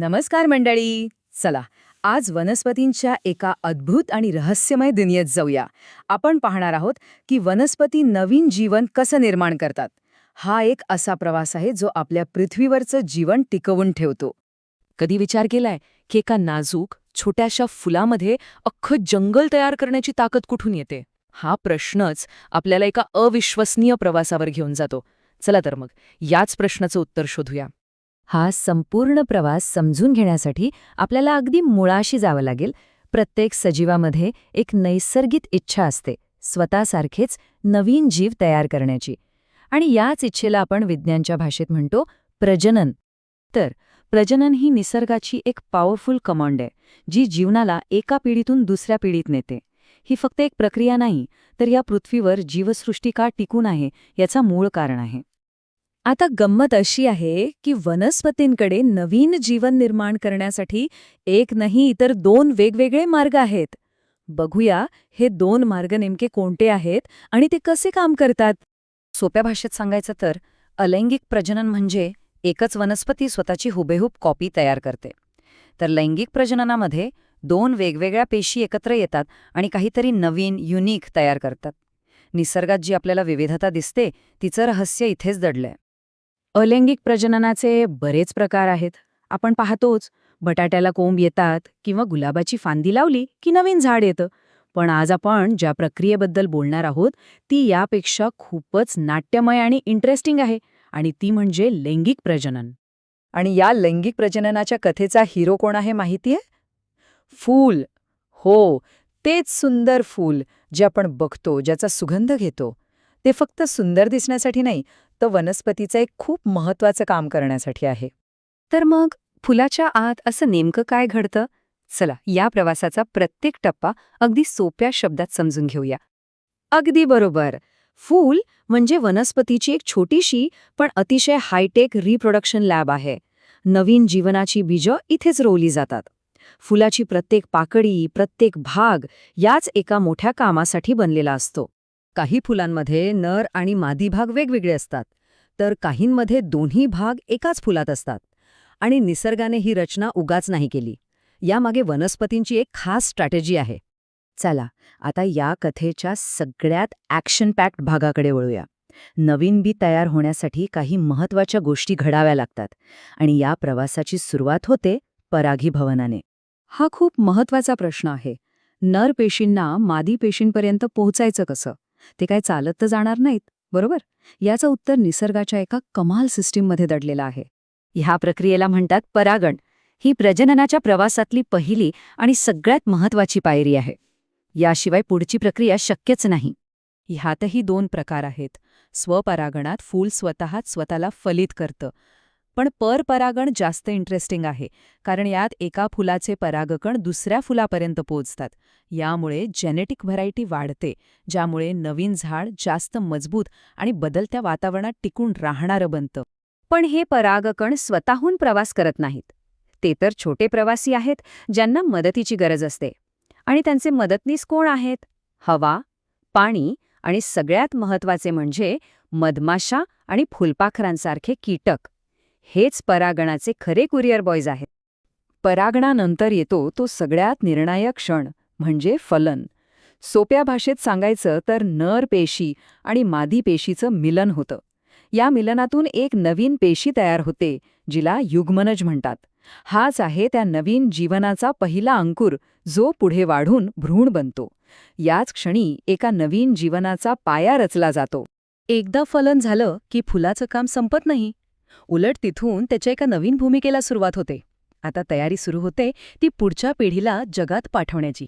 नमस्कार मंडळी. चला आज वनस्पतींच्या एका अद्भुत आणि रहस्यमय दुनियेत जाऊया. आपण पाहणार आहोत की वनस्पती नवीन जीवन कसं निर्माण करतात. हा एक असा प्रवास आहे जो आपल्या पृथ्वीवरचं जीवन टिकवून ठेवतो. कधी विचार केलाय की एका नाजूक छोट्याशा फुलामध्ये अख्खं जंगल तयार करण्याची ताकद कुठून येते? हा प्रश्नच आपल्याला एका अविश्वसनीय प्रवासावर घेऊन जातो. चला तर मग याच प्रश्नाचं उत्तर शोधूया. हा संपूर्ण प्रवास समजून घेण्यासाठी आपल्याला अगदी मुळाशी जावं लागेल. प्रत्येक सजीवामध्ये एक नैसर्गिक इच्छा असते स्वतःसारखेच नवीन जीव तयार करण्याची. आणि याच इच्छेला आपण विज्ञानच्या भाषेत म्हणतो प्रजनन. तर प्रजनन ही निसर्गाची एक पॉवरफुल कमांड आहे जी जीवनाला एका पिढीतून दुसऱ्या पिढीत नेते. ही फक्त एक प्रक्रिया नाही तर या पृथ्वीवर जीवसृष्टी का टिकून आहे याचा मूळ कारण आहे. आता गंमत अशी आहे की वनस्पतींकडे नवीन जीवन निर्माण करण्यासाठी एक नाही इतर दोन वेगवेगळे मार्ग आहेत. बघूया हे दोन मार्ग नेमके कोणते आहेत आणि ते कसे काम करतात? सोप्या भाषेत सांगायचं तर अलैंगिक प्रजनन म्हणजे एकच वनस्पती स्वतःची हुबेहूब कॉपी तयार करते. तर लैंगिक प्रजननामध्ये दोन वेगवेगळ्या पेशी एकत्र येतात आणि काहीतरी नवीन युनिक तयार करतात. निसर्गात जी आपल्याला विविधता दिसते तिचं रहस्य इथेच दडलंय. अलैंगिक प्रजननाचे बरेच प्रकार आहेत. आपण पाहतोच बटाट्याला कोंब येतात किंवा गुलाबाची फांदी लावली की नवीन झाड येतं. पण आज आपण ज्या प्रक्रियेबद्दल बोलणार आहोत ती यापेक्षा खूपच नाट्यमय आणि इंटरेस्टिंग आहे आणि ती म्हणजे लैंगिक प्रजनन. आणि या लैंगिक प्रजननाच्या कथेचा हिरो कोण आहे माहितीये? फूल. हो तेच सुंदर फूल जे आपण बघतो ज्याचा सुगंध घेतो. ते फक्त सुंदर दिसण्यासाठी नाही तर वनस्पतीचं एक खूप महत्वाचं काम करण्यासाठी आहे. तर मग फुलाच्या आत असं नेमकं काय घडतं? चला या प्रवासाचा प्रत्येक टप्पा अगदी सोप्या शब्दात समजून घेऊया. अगदी बरोबर. फूल म्हणजे वनस्पतीची एक छोटीशी पण अतिशय हायटेक रिप्रोडक्शन लॅब आहे. नवीन जीवनाची बीजं इथेच रोवली जातात. फुलाची प्रत्येक पाकळी प्रत्येक भाग याच एका मोठ्या कामासाठी बनलेला असतो. काही फुलांमध्ये नर आणि मादी भाग वेगवेगळे असतात तर काहींमध्ये दोन्ही भाग एकाच फुलात असतात. आणि निसर्गाने ही रचना उगाच नाही केली. यामागे वनस्पतींची एक खास स्ट्रॅटेजी आहे. चला आता या कथेच्या सगळ्यात ॲक्शन पॅक्ड भागाकडे वळूया. नवीन बी तयार होण्यासाठी काही महत्त्वाच्या गोष्टी घडाव्या लागतात आणि या प्रवासाची सुरुवात होते परागीभवनाने हा खूप महत्त्वाचा प्रश्न आहे. नर पेशींना मादी पेशींपर्यंत पोहोचायचं कसं? ते काय चालत तर जाणार नाहीत बरोबर? याचं उत्तर निसर्गाच्या एका कमाल सिस्टीममध्ये दडलेलं आहे. ह्या प्रक्रियेला म्हणतात परागण. ही प्रजननाच्या प्रवासातली पहिली आणि सगळ्यात महत्वाची पायरी आहे. याशिवाय पुढची प्रक्रिया शक्यच नाही. ह्यातही दोन प्रकार आहेत. स्वपरागणात फूल स्वतःच स्वतःला फलित करतं. पण परपरागण जास्त इंटरेस्टिंग आहे कारण यात एका फुलाचे परागकण दुसऱ्या फुलापर्यंत पोहोचतात. यामुळे जेनेटिक व्हरायटी वाढते ज्यामुळे नवीन झाड जास्त मजबूत आणि बदलत्या वातावरणात टिकून राहणारं बनतं. पण हे परागकण स्वतःहून प्रवास करत नाहीत. ते तर छोटे प्रवासी आहेत ज्यांना मदतीची गरज असते. आणि त्यांचे मदतनीस कोण आहेत? हवा पाणी आणि सगळ्यात महत्त्वाचे म्हणजे मधमाशा आणि फुलपाखरांसारखे कीटक. हेच परागणाचे खरे कुरिअर बॉयज आहेत. परागणानंतर येतो तो सगळ्यात निर्णायक क्षण म्हणजे फलन. सोप्या भाषेत सांगायचं तर नर पेशी आणि मादी पेशीचं मिलन होतं. या मिलनातून एक नवीन पेशी तयार होते जिला युग्मनज म्हणतात. हाच आहे त्या नवीन जीवनाचा पहिला अंकुर जो पुढे वाढून भ्रूण बनतो. याच क्षणी एका नवीन जीवनाचा पाया रचला जातो. एकदा फलन झालं की फुलाचं काम संपत नाही. उलट तिथून त्याच्या एका नवीन भूमिकेला सुरुवात होते. आता तयारी सुरू होते ती पुढच्या पिढीला जगात पाठवण्याची.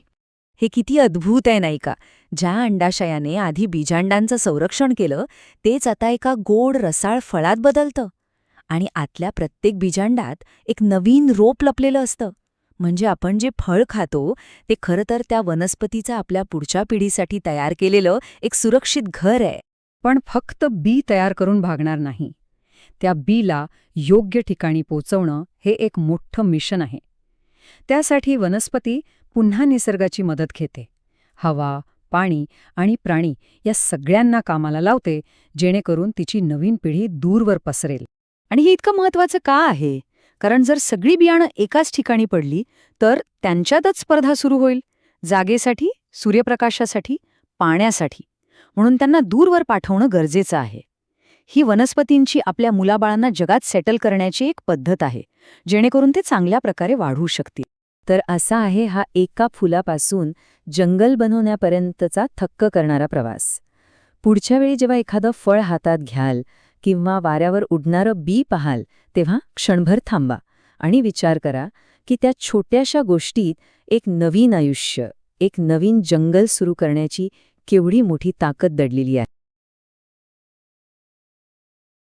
हे किती अद्भुत आहे नाही का ज्या अंडाशयाने आधी बीजांडांचं संरक्षण केलं तेच आता एका गोड रसाळ फळात बदलतं. आणि आतल्या प्रत्येक बीजांडात एक नवीन रोप लपलेलं असतं. म्हणजे आपण जे फळ खातो ते खरं तर त्या वनस्पतीचं आपल्या पुढच्या पिढीसाठी तयार केलेलं एक सुरक्षित घर आहे. पण फक्त बी तयार करून भागणार नाही. त्या बीला योग्य ठिकाणी पोचवणं हे एक मोठं मिशन आहे. त्यासाठी वनस्पती पुन्हा निसर्गाची मदत घेते. हवा पाणी आणि प्राणी या सगळ्यांना कामाला लावते जेणेकरून तिची नवीन पिढी दूरवर पसरेल. आणि हे इतकं महत्वाचं का आहे? कारण जर सगळी बियाणं एकाच ठिकाणी पडली तर त्यांच्यातच स्पर्धा सुरू होईल. जागेसाठी सूर्यप्रकाशासाठी पाण्यासाठी. म्हणून त्यांना दूरवर पाठवणं गरजेचं आहे. ही वनस्पतींची आपल्या मुलाबाळांना जगात सेटल करण्याची एक पद्धत आहे जेणेकरून ते चांगल्या प्रकारे वाढू शकतील. तर असा आहे हा एका फुलापासून जंगल बनवण्यापर्यंतचा थक्क करणारा प्रवास. पुढच्या वेळी जेव्हा एखादं फळ हातात घ्याल किंवा वाऱ्यावर उडणारं बी पाहाल तेव्हा क्षणभर थांबा आणि विचार करा की त्या छोट्याशा गोष्टीत एक नवीन आयुष्य एक नवीन जंगल सुरू करण्याची केवढी मोठी ताकद दडलेली आहे.